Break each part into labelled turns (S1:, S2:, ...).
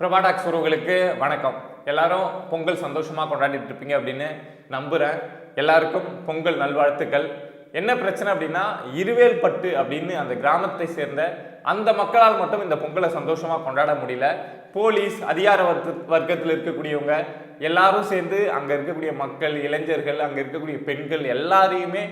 S1: பிரபாடாக்ஸ் உறவுகளுக்கு வணக்கம். எல்லாரும் பொங்கல் சந்தோஷமாக கொண்டாடிட்டு இருப்பீங்க அப்படின்னு நம்புகிறேன் எல்லாருக்கும் பொங்கல் நல்வாழ்த்துக்கள். என்ன பிரச்சனை அப்படின்னா இருவேல்பட்டு அப்படின்னு அந்த கிராமத்தை சேர்ந்த அந்த மக்களால் மட்டும் இந்த பொங்கலை சந்தோஷமாக கொண்டாட முடியல. போலீஸ் அதிகார வர்க்க வர்க்கத்தில் இருக்கக்கூடியவங்க எல்லாரும் சேர்ந்து அங்கே இருக்கக்கூடிய மக்கள் இளைஞர்கள் அங்கே இருக்கக்கூடிய பெண்கள் எல்லாரையுமே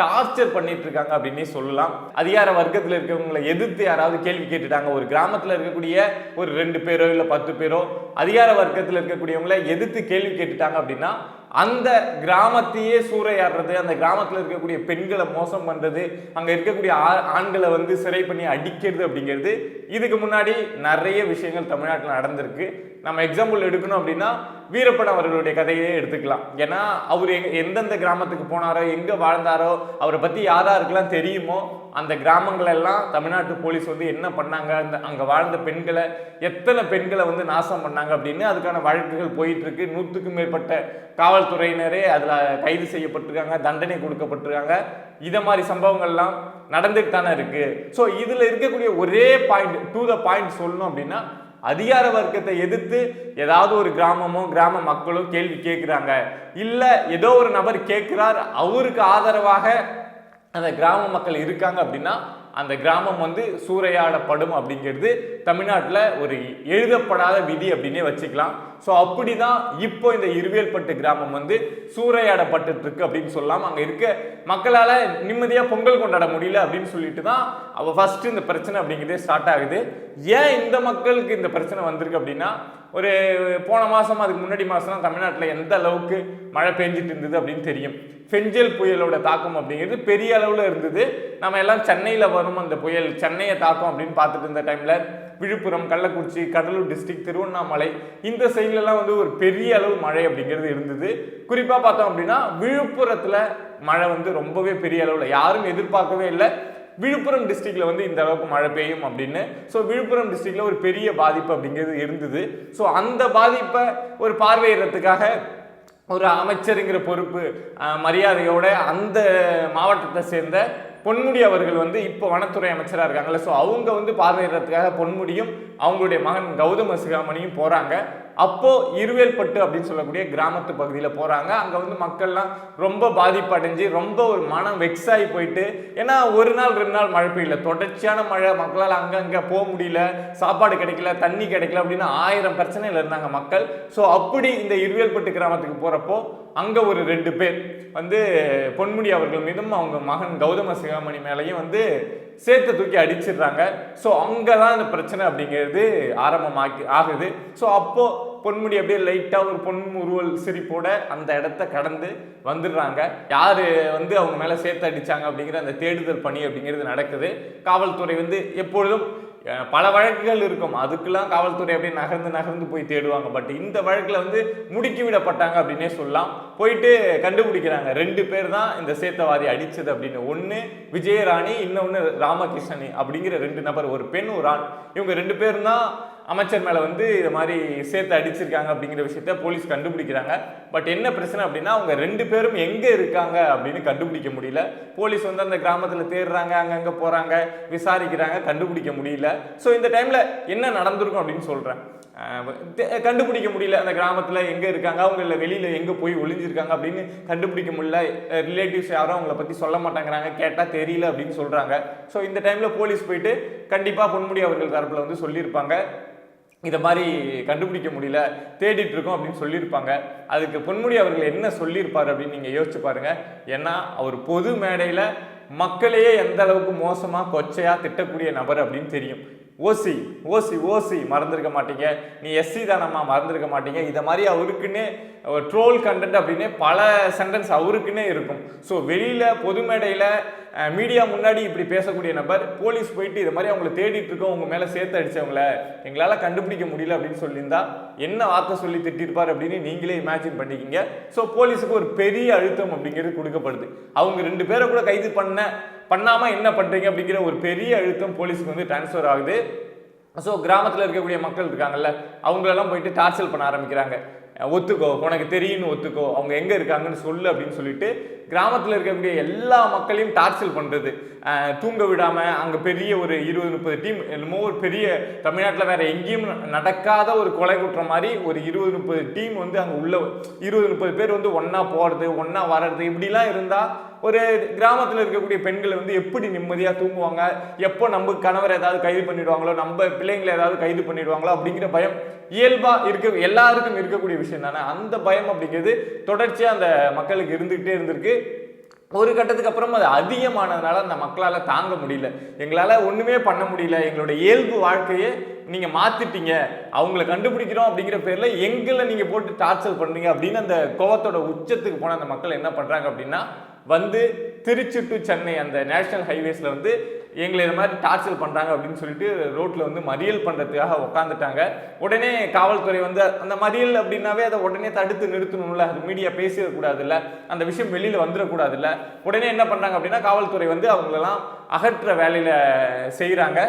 S1: டார்ச்சர் பண்ணிட்டு இருக்காங்க அப்படின்னே சொல்லலாம். அதிகார வர்க்கத்தில் இருக்கிறவங்களை எதிர்த்து யாராவது கேள்வி கேட்டுட்டாங்க ஒரு கிராமத்தில் இருக்கக்கூடிய ஒரு ரெண்டு பேரோ இல்லை பத்து பேரோ அதிகார வர்க்கத்தில் இருக்கக்கூடியவங்களை எதிர்த்து கேள்வி கேட்டுட்டாங்க அப்படின்னா அந்த கிராமத்தையே சூறையாடுறது அந்த கிராமத்தில் இருக்கக்கூடிய பெண்களை மோசம் பண்ணுறது அங்கே இருக்கக்கூடிய ஆ- ஆண்களை வந்து சிறை பண்ணி அடிக்கிறது அப்படிங்கிறது இதுக்கு முன்னாடி நிறைய விஷயங்கள் தமிழ்நாட்டில் நடந்திருக்கு. நம்ம எக்ஸாம்பிள் எடுக்கணும் அப்படின்னா வீரப்பன் அவர்களுடைய கதையே எடுத்துக்கலாம். ஏன்னா அவர் எங் எந்தெந்த கிராமத்துக்கு போனாரோ எங்கே வாழ்ந்தாரோ அவரை பற்றி யாராருக்கெல்லாம் தெரியுமோ அந்த கிராமங்களெல்லாம் தமிழ்நாட்டு போலீஸ் வந்து என்ன பண்ணாங்க அந்த அங்கே வாழ்ந்த பெண்களை எத்தனை பெண்களை வந்து நாசம் பண்ணாங்க அப்படின்னு அதுக்கான வழக்குகள் போயிட்டுருக்கு. நூற்றுக்கும் மேற்பட்ட காவல்துறையினரே அதில் கைது செய்யப்பட்டிருக்காங்க தண்டனை கொடுக்கப்பட்டிருக்காங்க. இதை மாதிரி சம்பவங்கள்லாம் நடந்துட்டு தானே இருக்குது ஸோ இதில் இருக்கக்கூடிய ஒரே பாயிண்ட் டு த பாயிண்ட் சொல்லணும் அப்படின்னா அதிகார வர்க்கத்தை எதிர்த்து ஏதாவது ஒரு கிராமமோ கிராம மக்களோ கேள்வி கேட்குறாங்க. இல்லை ஏதோ ஒரு நபர் கேட்குறார் அவருக்கு ஆதரவாக அந்த கிராம மக்கள் இருக்காங்க அப்படின்னா அந்த கிராமம் வந்து சூறையாடப்படும் அப்படிங்கிறது தமிழ்நாட்டில் ஒரு எழுதப்படாத விதி அப்படின்னே வச்சுக்கலாம். ஸோ அப்படி தான் இப்போ இந்த இருவேல்பட்டு கிராமம் வந்து சூறையாடப்பட்டு இருக்கு அப்படின்னு சொல்லலாம் அங்கே இருக்க மக்களால் நிம்மதியாக பொங்கல் கொண்டாட முடியல அப்படின்னு சொல்லிட்டு தான் அவள் ஃபஸ்ட்டு இந்த பிரச்சனை அப்படிங்கிறதே ஸ்டார்ட் ஆகுது. ஏன் இந்த மக்களுக்கு இந்த பிரச்சனை வந்திருக்கு அப்படின்னா ஒரு போன மாதம் அதுக்கு முன்னாடி மாதம் தமிழ்நாட்டில் எந்த அளவுக்கு மழை பெஞ்சிட்டு இருந்தது அப்படின்னு தெரியும். ஃபெஞ்சல் புயலோட தாக்கம் அப்படிங்கிறது பெரிய அளவில் இருந்தது. நம்ம எல்லாம் சென்னையில் வரும் அந்த புயல் சென்னையை தாக்கம் அப்படின்னு பார்த்துட்டு இருந்த டைமில் விழுப்புரம் கள்ளக்குறிச்சி கடலூர் டிஸ்ட்ரிக்ட் திருவண்ணாமலை இந்த சைட்லலாம் வந்து ஒரு பெரிய அளவு மழை அப்படிங்கிறது இருந்தது. குறிப்பாக பார்த்தோம் அப்படின்னா விழுப்புரத்தில் மழை வந்து ரொம்பவே பெரிய அளவில் யாரும் எதிர்பார்க்கவே இல்லை. விழுப்புரம் டிஸ்ட்ரிக்ட்ல வந்து இந்த அளவுக்கு மழை பெய்யும் அப்படின்னு. ஸோ விழுப்புரம் டிஸ்ட்ரிக்ட்ல ஒரு பெரிய பாதிப்பு அப்படிங்கிறது இருந்தது. ஸோ அந்த பாதிப்பை ஒரு பார்வையிடுறதுக்காக ஒரு அமைச்சருங்கிற பொறுப்பு மரியாதையோட அந்த மாவட்டத்தை சேர்ந்த பொன்முடி அவர்கள் வந்து இப்போ வனத்துறை அமைச்சராக இருக்காங்கல்ல. ஸோ அவங்க வந்து பார்வையிடுறதுக்காக பொன்முடியும் அவங்களுடைய மகன் கௌதம சிகாமணியும் போகிறாங்க அப்போது இருவேல்பட்டு அப்படின்னு சொல்லக்கூடிய கிராமத்து பகுதியில் போகிறாங்க அங்கே வந்து மக்கள்லாம் ரொம்ப பாதிப்படைஞ்சு ரொம்ப ஒரு மனம் வெக்ஸ் ஆகி போயிட்டு ஏன்னா ஒரு நாள் ரெண்டு நாள் மழை பெய்யல. தொடர்ச்சியான மழை மக்களால் அங்கங்கே போக முடியல சாப்பாடு கிடைக்கல தண்ணி கிடைக்கல அப்படின்னு ஆயிரம் பிரச்சனையில் இருந்தாங்க மக்கள். ஸோ அப்படி இந்த இருவேல்பட்டு கிராமத்துக்கு போகிறப்போ அங்கே ஒரு ரெண்டு பேர். வந்து பொன்முடி அவர்கள் மீதும் அவங்க மகன் கௌதம சிகாமணி மேலேயும் வந்து சேர்த்து தூக்கி அடிச்சிடுறாங்க. ஸோ அங்கே தான் அந்த பிரச்சனை அப்படிங்கிறது ஆரம்பமாக்கி ஆகுது. ஸோ அப்போது பொன்முடி அப்படியே லைட்டாக ஒரு பொன் உருவல் சிரிப்போட அந்த இடத்த கடந்து வந்துடுறாங்க. யார் வந்து அவங்க மேலே சேர்த்து அடிச்சாங்க அப்படிங்கிற அந்த தேடுதல் பணி அப்படிங்கிறது நடக்குது. காவல்துறை வந்து எப்பொழுதும் பல வழக்குகள் இருக்கும். அதுக்கெல்லாம் காவல்துறை அப்படியே நகர்ந்து நகர்ந்து போய் தேடுவாங்க. பட் இந்த வழக்கில் வந்து முடுக்கி விடப்பட்டாங்க அப்படின்னே சொல்லலாம். போயிட்டு கண்டுபிடிக்கிறாங்க. ரெண்டு பேர் தான் இந்த சேத்தவாதி அடித்தது அப்படின்னு. ஒன்று விஜயராணி இன்னொன்று ராமகிருஷ்ணனி அப்படிங்கிற ரெண்டு நபர். ஒரு பெண் ஒரு ஆண். இவங்க ரெண்டு பேரும் தான் அமைச்சர் மேலே வந்து இது மாதிரி சேர்த்து அடிச்சிருக்காங்க அப்படிங்கிற விஷயத்த போலீஸ் கண்டுபிடிக்கிறாங்க. பட் என்ன பிரச்சனை அப்படின்னா அவங்க ரெண்டு பேரும் எங்கே இருக்காங்க அப்படின்னு கண்டுபிடிக்க முடியல. போலீஸ் வந்து அந்த கிராமத்தில் தேடுறாங்க அங்கங்கே போகிறாங்க விசாரிக்கிறாங்க கண்டுபிடிக்க முடியல. ஸோ இந்த டைமில் என்ன நடந்திருக்கும் அப்படின்னு சொல்கிறேன் கண்டுபிடிக்க முடியல. அந்த கிராமத்தில் எங்கே இருக்காங்க அவங்க இல்லை வெளியில் எங்கே போய் ஒளிஞ்சிருக்காங்க அப்படின்னு கண்டுபிடிக்க முடியல. ரிலேட்டிவ்ஸ் யாரும் அவங்கள பற்றி சொல்ல மாட்டேங்கிறாங்க கேட்டால் தெரியல அப்படின்னு சொல்கிறாங்க ஸோ இந்த டைமில் போலீஸ் போயிட்டு கண்டிப்பாக பொன்முடி அவர்கள் தரப்பில் வந்து சொல்லியிருப்பாங்க. இதை மாதிரி கண்டுபிடிக்க முடியல தேடிட்டு இருக்கோம் அப்படின்னு சொல்லியிருப்பாங்க. அதுக்கு பொன்முடி அவர்கள் என்ன சொல்லியிருப்பார் அப்படின்னு நீங்கள் யோசிச்சு பாருங்க. ஏன்னா அவர் பொது மேடையில் மக்களையே எந்த அளவுக்கு மோசமாக கொச்சையாக திட்டக்கூடிய நபர் அப்படின்னு தெரியும். ஓசி ஓசி ஓசி. மறந்துருக்க மாட்டீங்க. நீ எஸ்சி தானம்மா மறந்துருக்க மாட்டீங்க. இதை மாதிரி அவருக்குன்னே ட்ரோல் கண்டென்ட் அப்படின்னே பல சென்டென்ஸ் அவருக்குன்னே இருக்கும். ஸோ வெளியில் பொது மேடையில் மீடியா முன்னாடி இப்படி பேசக்கூடிய நபர் போலீஸ் போயிட்டு இது மாதிரி அவங்கள தேடிட்டு இருக்கோம் உங்கள் மேலே சேர்த்து அடித்தவங்கள எங்களால் கண்டுபிடிக்க முடியல அப்படின்னு சொல்லியிருந்தா என்ன வார்த்தை சொல்லி திட்டிருப்பார் அப்படின்னு நீங்களே இமேஜின் பண்ணிக்கிங்க. ஸோ போலீஸுக்கு ஒரு பெரிய அழுத்தம் அப்படிங்கிறது கொடுக்கப்படுது. அவங்க ரெண்டு பேரை கூட கைது பண்ண பண்ணாமல் என்ன பண்ணுறீங்க அப்படிங்கிற ஒரு பெரிய அழுத்தம் போலீஸுக்கு வந்து டிரான்ஸ்ஃபர் ஆகுது. ஸோ கிராமத்தில் இருக்கக்கூடிய மக்கள் இருக்காங்கல்ல அவங்களெல்லாம் போயிட்டு டார்ச்சல் பண்ண ஆரம்பிக்கிறாங்க. ஒத்துக்கோ உனக்கு தெரியும்னு ஒத்துக்கோ அவங்க எங்கே இருக்காங்கன்னு சொல்லு அப்படின்னு சொல்லிட்டு கிராமத்தில் இருக்கக்கூடிய எல்லா மக்களையும் டார்ச்சல் பண்ணுறது தூங்க விடாமல் அங்கே பெரிய ஒரு இருபது முப்பது டீம் என்னமோ ஒரு பெரிய தமிழ்நாட்டில் வேறு எங்கேயும் நடக்காத ஒரு கொலை குற்றம் மாதிரி ஒரு இருபது முப்பது டீம் வந்து அங்கே உள்ள இருபது முப்பது பேர் வந்து ஒன்றா போகிறது ஒன்றா வர்றது இப்படிலாம் இருந்தால் ஒரு கிராமத்தில் இருக்கக்கூடிய பெண்கள் வந்து எப்படி நிம்மதியாக தூங்குவாங்க? எப்போ நம்ம கணவர் ஏதாவது கைது பண்ணிடுவாங்களோ நம்ம பிள்ளைங்களை ஏதாவது கைது பண்ணிடுவாங்களோ அப்படிங்கிற பயம் இயல்பாக இருக்க எல்லாருக்கும் இருக்கக்கூடிய விஷயம் தானே? அந்த பயம் அப்படிங்கிறது தொடர்ச்சியாக அந்த மக்களுக்கு இருந்துகிட்டே இருந்திருக்கு. ஒரு கட்டத்துக்கு அப்புறம் அது அதிகமானதுனால அந்த மக்களால் தாங்க முடியல. எங்களால் ஒன்றுமே பண்ண முடியல. எங்களோட இயல்பு வாழ்க்கையை நீங்கள் மாற்றிட்டீங்க அவங்கள கண்டுபிடிக்கிறோம் அப்படிங்கிற பேரில் எங்களை நீங்கள் போட்டு டார்ச்சர் பண்ணுறீங்க அப்படின்னு அந்த கோவத்தோட உச்சத்துக்கு போன அந்த மக்கள் என்ன பண்ணுறாங்க அப்படின்னா வந்து திருச்சி டு சென்னை அந்த நேஷனல் ஹைவேஸில் வந்து எங்களை இந்த மாதிரி டார்ச்சர் பண்ணுறாங்க அப்படின்னு சொல்லிட்டு ரோட்டில் வந்து மறியல் பண்ணுறதுக்காக உட்காந்துட்டாங்க உடனே காவல்துறை வந்து அந்த மறியல் அப்படின்னாவே அதை உடனே தடுத்து நிறுத்தணும்ல. அது மீடியா பேசிடக்கூடாதுல்ல அந்த விஷயம் வெளியில் வந்துடக்கூடாதுல்ல. உடனே என்ன பண்ணுறாங்க அப்படின்னா காவல்துறை வந்து அவங்களெல்லாம் அகற்ற வேலையில் செய்கிறாங்க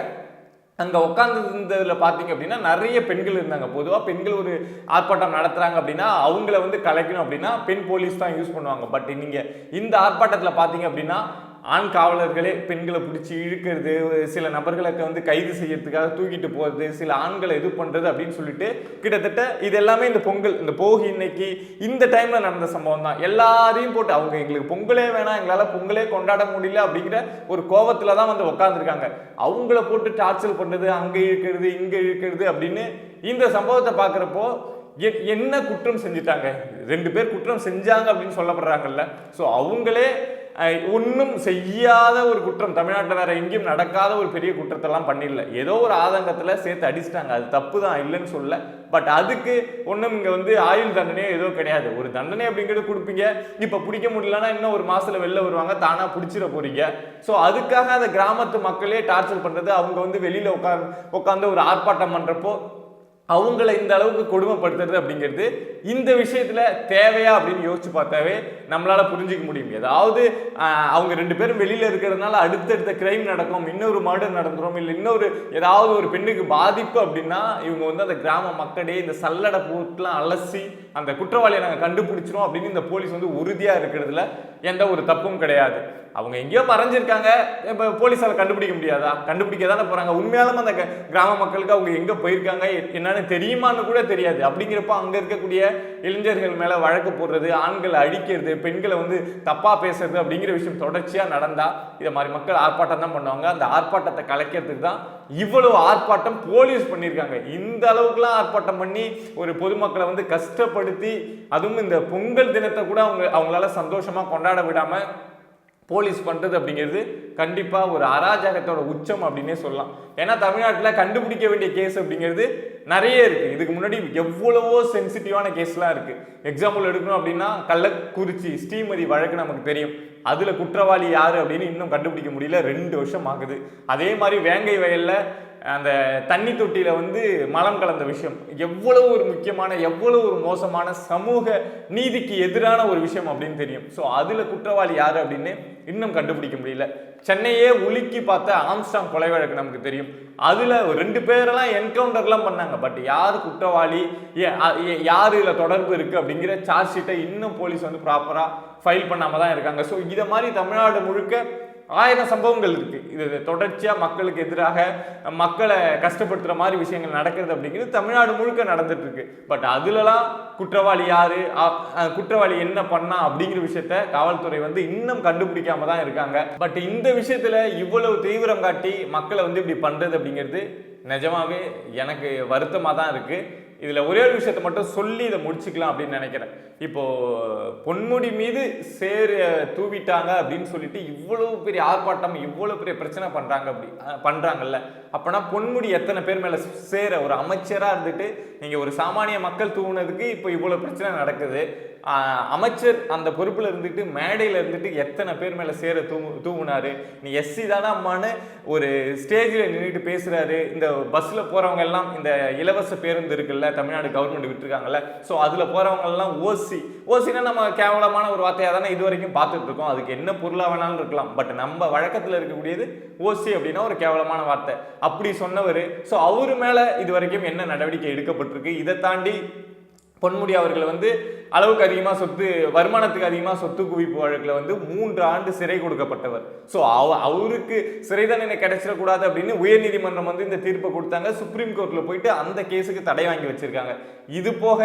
S1: அங்கே உட்காந்துருந்ததில் பார்த்தீங்க அப்படின்னா நிறைய பெண்கள் இருந்தாங்க. பொதுவாக பெண்கள் ஒரு ஆர்ப்பாட்டம் நடத்துகிறாங்க அப்படின்னா அவங்கள வந்து கலைக்கணும் அப்படின்னா பெண் போலீஸ் தான் யூஸ் பண்ணுவாங்க. பட் நீங்கள் இந்த ஆர்ப்பாட்டத்தில் பார்த்தீங்க அப்படின்னா ஆண் காவலர்களே பெண்களை பிடிச்சி இழுக்கிறது சில நபர்களுக்கு வந்து கைது செய்யறதுக்காக தூக்கிட்டு போகிறது சில ஆண்களை இது பண்ணுறது அப்படின்னு சொல்லிட்டு கிட்டத்தட்ட இது எல்லாமே இந்த பொங்கல் இந்த போகி இன்னைக்கு இந்த டைமில் நடந்த சம்பவம் தான். எல்லாரையும் போட்டு அவங்க எங்களுக்கு பொங்கலே வேணாம் எங்களால் பொங்கலே கொண்டாட முடியல அப்படிங்கிற ஒரு கோவத்தில் தான் வந்து உட்காந்துருக்காங்க அவங்கள போட்டு டார்ச்சர் பண்ணுறது அங்கே இழுக்கிறது இங்கே இழுக்கிறது அப்படின்னு இந்த சம்பவத்தை பார்க்குறப்போ என்ன குற்றம் செஞ்சுட்டாங்க? ரெண்டு பேர் குற்றம் செஞ்சாங்க அப்படின்னு சொல்லப்படுறாங்கல்ல. ஸோ அவங்களே ஒன்றும் செய்யாத ஒரு குற்றம். தமிழ்நாட்டில் வேற எங்கேயும் நடக்காத ஒரு பெரிய குற்றத்தெல்லாம் பண்ணிடல. ஏதோ ஒரு ஆதங்கத்தில் சேர்த்து அடிச்சிட்டாங்க. அது தப்பு தான் இல்லைன்னு சொல்ல பட் அதுக்கு ஒன்றும் இங்கே வந்து ஆயுள் தண்டனையோ ஏதோ கிடையாது. ஒரு தண்டனை அப்படிங்கிறது கொடுப்பீங்க. இப்போ பிடிக்க முடியலன்னா இன்னும் ஒரு மாதத்தில் வெளில வருவாங்க. தானாக பிடிச்சிட போகிறீங்க ஸோ அதுக்காக அந்த கிராமத்து மக்களே டார்ச்சர் பண்ணுறது அவங்க வந்து வெளியில் உட்காந்து உட்காந்து ஒரு ஆர்ப்பாட்டம் பண்ணுறப்போ அவங்கள இந்த அளவுக்கு கொடுமைப்படுத்துறது அப்படிங்கிறது இந்த விஷயத்துல தேவையா அப்படின்னு யோசிச்சு பார்த்தாவே நம்மளால புரிஞ்சுக்க முடியும். ஏதாவது அவங்க ரெண்டு பேரும் வெளியில இருக்கிறதுனால அடுத்தடுத்த கிரைம் நடக்கும் இன்னொரு மர்டர் நடந்துரும் இல்லை இன்னொரு ஏதாவது ஒரு பெண்ணுக்கு பாதிப்பு அப்படின்னா இவங்க வந்து அந்த கிராம மக்களே இந்த சல்லடை போட்டுலாம் அலசி அந்த குற்றவாளியை நாங்கள் கண்டுபிடிச்சிரும் அப்படின்னு இந்த போலீஸ் வந்து உறுதியாக இருக்கிறதுல எந்த ஒரு தப்பும் கிடையாது. அவங்க எங்கேயோ மறைஞ்சிருக்காங்க. இப்போ போலீஸால் கண்டுபிடிக்க முடியாதா? கண்டுபிடிக்க தானே போகிறாங்க உண்மையாலும் அந்த கிராம மக்களுக்கு அவங்க எங்கே போயிருக்காங்க? எ- என்னன்னு தெரியுமான்னு கூட தெரியாது. அப்படிங்கிறப்ப அங்கே இருக்கக்கூடிய இளைஞர்கள் மேலே வழக்கு போடுறது ஆண்களை அழிக்கிறது பெண்களை வந்து தப்பாக பேசுறது அப்படிங்கிற விஷயம் தொடர்ச்சியாக நடந்தால் இதை மாதிரி மக்கள் ஆர்ப்பாட்டம் தான் பண்ணுவாங்க. அந்த ஆர்ப்பாட்டத்தை கலைக்கிறதுக்கு தான் இவ்வளவு ஆர்ப்பாட்டம் போலீஸ் பண்ணியிருக்காங்க. இந்த அளவுக்குலாம் ஆர்ப்பாட்டம் பண்ணி ஒரு பொதுமக்களை வந்து கஷ்டப்படுத்தி அதுவும் இந்த பொங்கல் தினத்தை கூட அவங்க அவங்களால சந்தோஷமாக கொண்டாட விடாமல் போலீஸ் பண்ணுறது அப்படிங்கிறது கண்டிப்பாக ஒரு அராஜகத்தோட உச்சம் அப்படின்னே சொல்லலாம். ஏன்னா தமிழ்நாட்டில் கண்டுபிடிக்க வேண்டிய கேஸ் அப்படிங்கிறது நிறைய இருக்குது இதுக்கு முன்னாடி எவ்வளவோ சென்சிட்டிவான கேஸ்லாம் இருக்குது எக்ஸாம்பிள் எடுக்கணும் அப்படின்னா கள்ளக்குறிச்சி ஸ்ரீமதி வழக்கு நமக்கு தெரியும். அதில் குற்றவாளி யார் அப்படின்னு இன்னும் கண்டுபிடிக்க முடியல. ரெண்டு வருஷம் ஆகுது. அதே மாதிரி வேங்கை வயலில் அந்த தண்ணி தொட்டியில் வந்து மலம் கலந்த விஷயம். எவ்வளவு ஒரு முக்கியமான எவ்வளவு ஒரு மோசமான சமூக நீதிக்கு எதிரான ஒரு விஷயம் அப்படின்னு தெரியும். ஸோ அதில் குற்றவாளி யார் அப்படின்னு இன்னும் கண்டுபிடிக்க முடியல. சென்னையே உலுக்கி பார்த்த ஆம்ஸ்டாங் கொலை வழக்கு நமக்கு தெரியும். அதில் ஒரு ரெண்டு பேரெல்லாம் என்கவுண்டர்லாம் பண்ணாங்க. பட் யார் குற்றவாளி? ஏ- யார் இதில் தொடர்பு இருக்குது அப்படிங்கிற சார்ஜ் ஷீட்டை இன்னும் போலீஸ் வந்து ப்ராப்பராக ஃபைல் பண்ணாமல் தான் இருக்காங்க. ஸோ இதை மாதிரி தமிழ்நாடு முழுக்க ஆயிரம் சம்பவங்கள் இருக்குது இது தொடர்ச்சியாக மக்களுக்கு எதிராக மக்களை கஷ்டப்படுத்துகிற மாதிரி விஷயங்கள் நடக்கிறது அப்படிங்கிறது தமிழ்நாடு முழுக்க நடந்துட்டுருக்கு பட் அதுலலாம் குற்றவாளி யார்? குற்றவாளி என்ன பண்ணா அப்படிங்கிற விஷயத்த காவல்துறை வந்து இன்னும் கண்டுபிடிக்காம தான் இருக்காங்க. பட் இந்த விஷயத்தில் இவ்வளவு தீவிரம் காட்டி மக்களை வந்து இப்படி பண்ணுறது அப்படிங்கிறது நிஜமாவே எனக்கு வருத்தமாக தான் இருக்குது இதில் ஒரே ஒரு விஷயத்தை மட்டும் சொல்லி இதை முடிச்சுக்கலாம் அப்படின்னு நினைக்கிறேன். இப்போது பொன்முடி மீது சேர் தூவிட்டாங்க அப்படின்னு சொல்லிட்டு இவ்வளோ பெரிய ஆர்ப்பாட்டம் இவ்வளோ பெரிய பிரச்சனை பண்ணுறாங்க அப்படி பண்ணுறாங்கல்ல அப்போனா பொன்முடி எத்தனை பேர் மேலே சேர ஒரு அமைச்சராக இருந்துட்டு நீங்கள் ஒரு சாமானிய மக்கள் தூவுனதுக்கு இப்போ இவ்வளோ பிரச்சனை நடக்குது. அமைச்சர் அந்த பொறுப்பில் இருந்துட்டு மேடையில் இருந்துட்டு எத்தனை பேர் மேலே சேர தூ தூங்குனார் நீ எஸ்சி தானே அம்மான்னு ஒரு ஸ்டேஜில் நின்றுட்டு பேசுகிறாரு இந்த பஸ்ஸில் போகிறவங்க எல்லாம் இந்த இலவச பேருந்து இருக்குல்ல தமிழ்நாடு கவர்மெண்ட் விட்டுருக்காங்கல்ல. ஸோ அதில் போறவங்க ஓசி ஓசினா நம்ம கேவலமான ஒரு வார்த்தையாக தானே இது வரைக்கும் பார்த்துட்டு இருக்கோம். அதுக்கு என்ன பொருளாக வேணாலும் இருக்கலாம். பட் நம்ம வழக்கத்தில் இருக்கக்கூடியது ஓசி அப்படின்னா ஒரு கேவலமான வார்த்தை. அப்படி சொன்னவர் ஸோ அவர் மேலே இது வரைக்கும் என்ன நடவடிக்கை எடுக்கப்பட்டிருக்கு இதை தாண்டி பொன்முடி அவர்கள் வந்து அளவுக்கு அதிகமாக சொத்து வருமானத்துக்கு அதிகமாக சொத்து குவிப்பு வழக்கில் வந்து மூன்று ஆண்டு சிறை கொடுக்கப்பட்டவர். ஸோ அவ அவருக்கு சிறை தண்டனை கிடைச்சிடக்கூடாது அப்படின்னு உயர்நீதிமன்றம் வந்து இந்த தீர்ப்பை கொடுத்தாங்க. சுப்ரீம் கோர்ட்டில் போயிட்டு அந்த கேஸுக்கு தடை வாங்கி வச்சுருக்காங்க. இது போக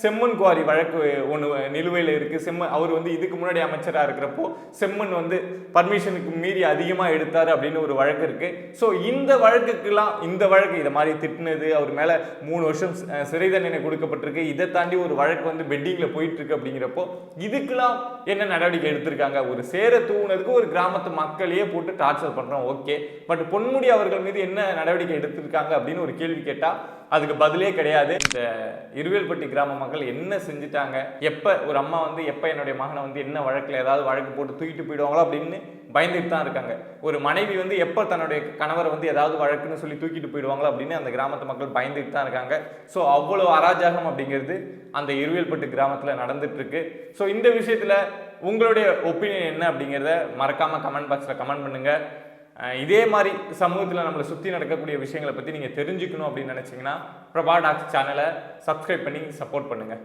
S1: செம்மன் குவாரி வழக்கு ஒன்று நிலுவையில் இருக்குது செம்மன் அவர் வந்து இதுக்கு முன்னாடி அமைச்சராக இருக்கிறப்போ செம்மன் வந்து பர்மிஷனுக்கு மீறி அதிகமாக எடுத்தார் அப்படின்னு ஒரு வழக்கு இருக்குது ஸோ இந்த வழக்குக்கெல்லாம் இந்த வழக்கு இதை மாதிரி திட்டினது அவர் மேலே மூணு வருஷம் சிறை தண்டனை கொடுக்கப்பட்டிருக்கு. இதை தாண்டி ஒரு வழக்கு வந்து பெட்டிங்கில் போயிட்டு இருக்கு அப்படிங்கிறப்போ இதுக்கெல்லாம் என்ன நடவடிக்கை எடுத்திருக்காங்க? ஒரு சேர தூவுனதுக்கு ஒரு கிராமத்து மக்களையே போட்டு டார்ச்சர் பண்ணுறோம் ஓகே பட் பொன்முடி அவர்கள் மீது என்ன நடவடிக்கை எடுத்திருக்காங்க அப்படின்னு ஒரு கேள்வி கேட்டால் அதுக்கு பதிலே கிடையாது. இந்த இருவேல்பட்டி கிராம மக்கள் என்ன செஞ்சுட்டாங்க? எப்போ ஒரு அம்மா வந்து எப்போ என்னுடைய மகனை வந்து என்ன வழக்கில் ஏதாவது வழக்கு போட்டு தூக்கிட்டு போயிடுவாங்களோ அப்படின்னு பயந்துட்டு தான் இருக்காங்க. ஒரு மனைவி வந்து எப்போ தன்னுடைய கணவரை வந்து ஏதாவது வழக்குன்னு சொல்லி தூக்கிட்டு போயிடுவாங்களோ அப்படின்னு அந்த கிராமத்து மக்கள் பயந்துட்டு தான் இருக்காங்க. ஸோ அவ்வளோ அராஜகம் அப்படிங்கிறது அந்த இருவியல்பட்டு கிராமத்தில் நடந்துட்டுருக்கு. ஸோ இந்த விஷயத்தில் உங்களுடைய ஒப்பீனியன் என்ன அப்படிங்கிறத மறக்காமல் கமெண்ட் பாக்ஸில் கமெண்ட் பண்ணுங்கள் இதே மாதிரி சமூகத்தில் நம்மளை சுற்றி நடக்கக்கூடிய விஷயங்களை பற்றி நீங்கள் தெரிஞ்சுக்கணும் அப்படின்னு நினச்சிங்கன்னா பிரபா டாக்ஸ் சேனலை சப்ஸ்கிரைப் பண்ணி சப்போர்ட் பண்ணுங்கள்